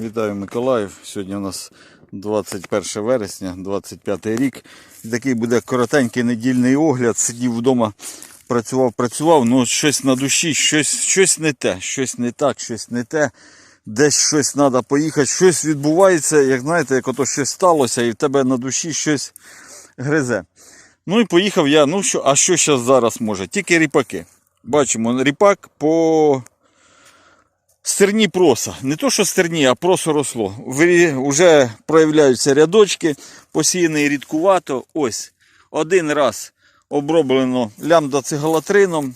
Вітаю Миколаїв. Сьогодні у нас 21 вересня, 25 рік. І Такий буде коротенький недільний огляд. Сидів вдома, працював, працював, ну щось на душі, щось, щось не те, щось не так, щось не те. Десь щось треба поїхати, щось відбувається, як знаєте, як ото щось сталося, і в тебе на душі щось гризе. Ну і поїхав я. Ну що, а що зараз зараз може? Тільки ріпаки. Бачимо, ріпак по стерні проса. Не то, що стерні, а просо росло. Вже проявляються рядочки, посіяний рідкувато. Ось один раз оброблено лямда-цигалатрином.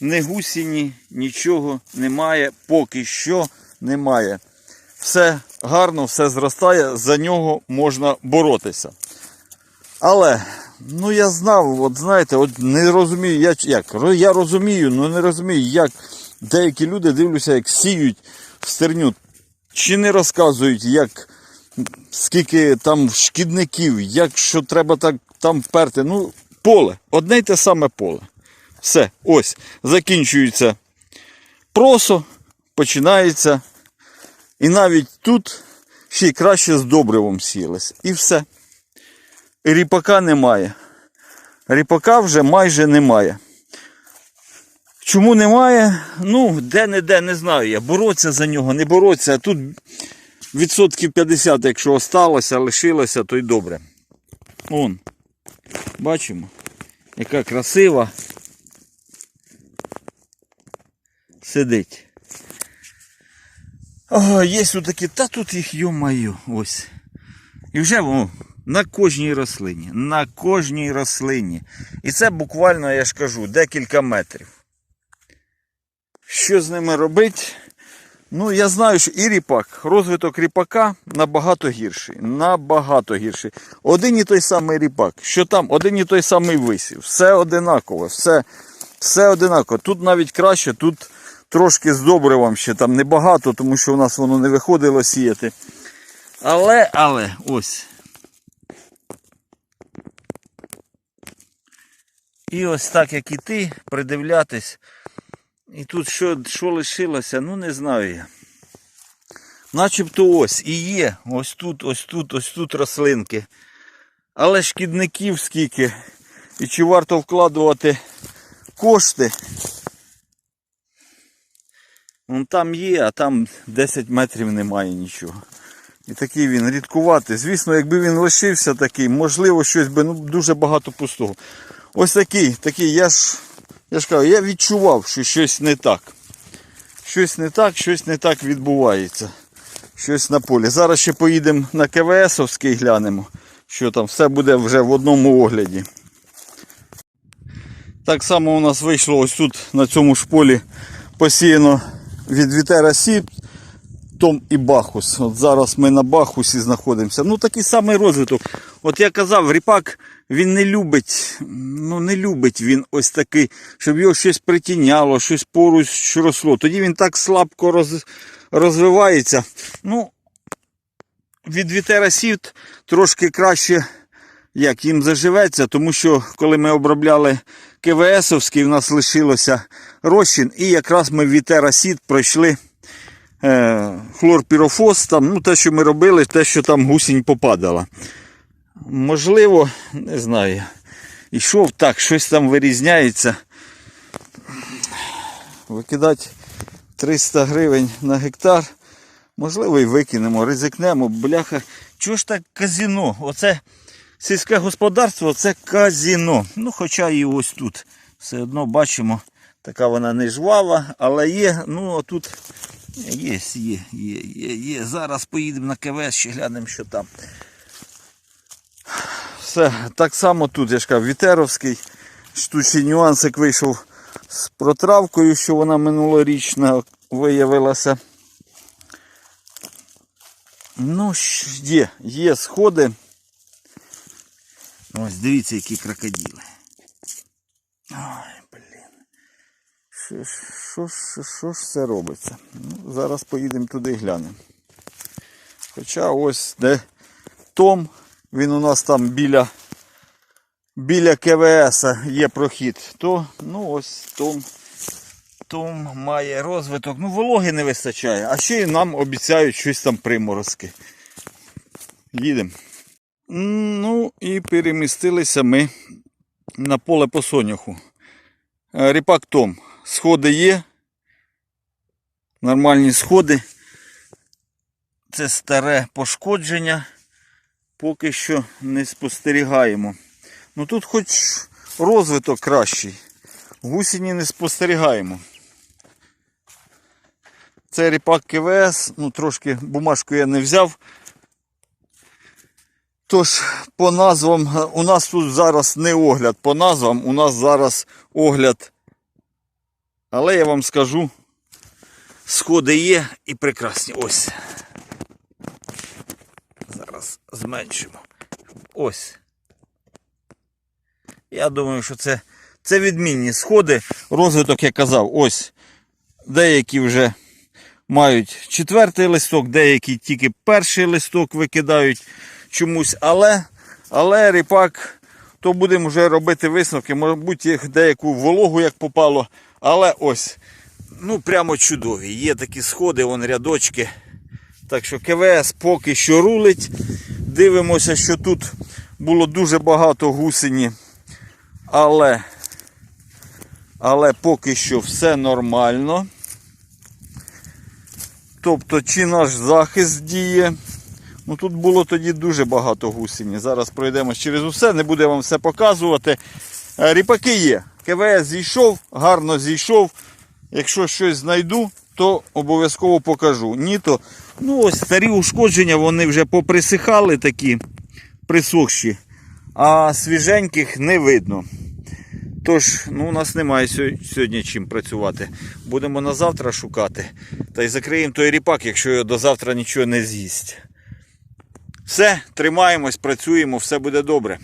Не гусіні, нічого немає, поки що немає. Все гарно, все зростає, за нього можна боротися. Але, ну я знав, от знаєте, от не розумію, я, як, я розумію, але не розумію, як деякі люди дивлюся, як сіють в стерню. Чи не розказують, як скільки там шкідників, як що треба так там вперти. Ну, поле, одне й те саме поле. Все, ось, закінчується просо, починається. І навіть тут ще й краще з добривом сілись. І все. Ріпака немає. Ріпака вже майже немає. Чому немає? Ну, де-не-де, не знаю я. Бороться за нього, не бороться. Тут відсотків 50, якщо осталося, лишилося, то й добре. Вон. Бачимо, яка красива. Сидить. О, є такі, та тут їх йо-маю, ось. І вже о, на кожній рослині. На кожній рослині. І це буквально, я ж кажу, декілька метрів. Що з ними робити? Ну, я знаю, що і ріпак, розвиток ріпака набагато гірший. Набагато гірший. Один і той самий ріпак. Що там, один і той самий висів. Все одинаково, все, все одинаково. Тут навіть краще, тут трошки з добривом ще там небагато, тому що у нас воно не виходило сіяти. Але, але, ось. І ось так, як і ти, придивлятись. І тут що, що лишилося, ну не знаю я. Начебто ось і є. Ось тут, ось тут, ось тут рослинки. Але шкідників скільки. І чи варто вкладувати кошти? Вон там є, а там 10 метрів немає нічого. І такий він рідкуватий. Звісно, якби він лишився такий, можливо, щось би ну, дуже багато пустого. Ось такий, такий, я ж, я ж кажу, я відчував, що щось не так. Щось не так, щось не так відбувається. Щось на полі. Зараз ще поїдемо на КВСовський глянемо, що там все буде вже в одному огляді. Так само у нас вийшло ось тут на цьому ж полі посіяно від Вітера Сіп, Том і Бахус. От зараз ми на Бахусі знаходимося. Ну такий самий розвиток. От я казав, ріпак він не любить, ну не любить він ось такий, щоб його щось притіняло, щось поруч росло. Тоді він так слабко роз, розвивається. Ну, від Вітера Сіфт трошки краще як їм заживеться, тому що коли ми обробляли КВСовський, в нас лишилося розчин, і якраз ми в Вітера Сіт пройшли е, хлорпірофос, там, ну, те, що ми робили, те, що там гусінь попадала. Можливо, не знаю. Ішов так, щось там вирізняється. Викидати 300 гривень на гектар. Можливо, і викинемо, ризикнемо. Бляха, чого ж так казіно? Оце сільське господарство це казіно. Ну, хоча і ось тут все одно бачимо, така вона не жвава, але є, ну тут є, є, є, є, є. Зараз поїдемо на КВС, ще глянемо, що там. Все, так само тут, я ж кажу, Вітеровський. Ще нюансик вийшов з протравкою, що вона минулорічна виявилася. Ну, є, є сходи. Ось дивіться, які крокодили. Ой, блін. Що ж, що що ж це робиться? Ну, зараз поїдемо туди і глянемо. Хоча ось де Том, він у нас там біля, біля КВС є прохід, то ну ось Том Том має розвиток. Ну, вологи не вистачає, а ще й нам обіцяють щось там приморозки. Їдемо. Ну і перемістилися ми на поле по соняху. Е, Ріпак Том. Сходи є. Нормальні сходи. Це старе пошкодження. Поки що не спостерігаємо. Ну тут хоч розвиток кращий. Гусіні не спостерігаємо. Це ріпак КВС, ну трошки бумажку я не взяв. Тож, по назвам, у нас тут зараз не огляд по назвам, у нас зараз огляд. Але я вам скажу, сходи є і прекрасні. Ось. Зараз зменшимо. Ось. Я думаю, що це, це відмінні сходи. Розвиток, я казав, ось. Деякі вже мають четвертий листок, деякі тільки перший листок викидають чомусь. Але, але ріпак, то будемо вже робити висновки. Мабуть, їх деяку вологу як попало. Але ось, ну прямо чудові. Є такі сходи, вон рядочки. Так що КВС поки що рулить. Дивимося, що тут було дуже багато гусені. Але, але поки що все нормально. Тобто, чи наш захист діє. Ну тут було тоді дуже багато гусені. Зараз пройдемо через усе, не буду я вам все показувати. Е, Ріпаки є. КВС зійшов, гарно зійшов. Якщо щось знайду, то обов'язково покажу. Ні, то ну ось старі ушкодження, вони вже поприсихали такі присохші, а свіженьких не видно. Тож, ну, у нас немає сьогодні чим працювати. Будемо на завтра шукати. Та й закриємо той ріпак, якщо його до завтра нічого не з'їсть. Все, тримаємось, працюємо, все буде добре.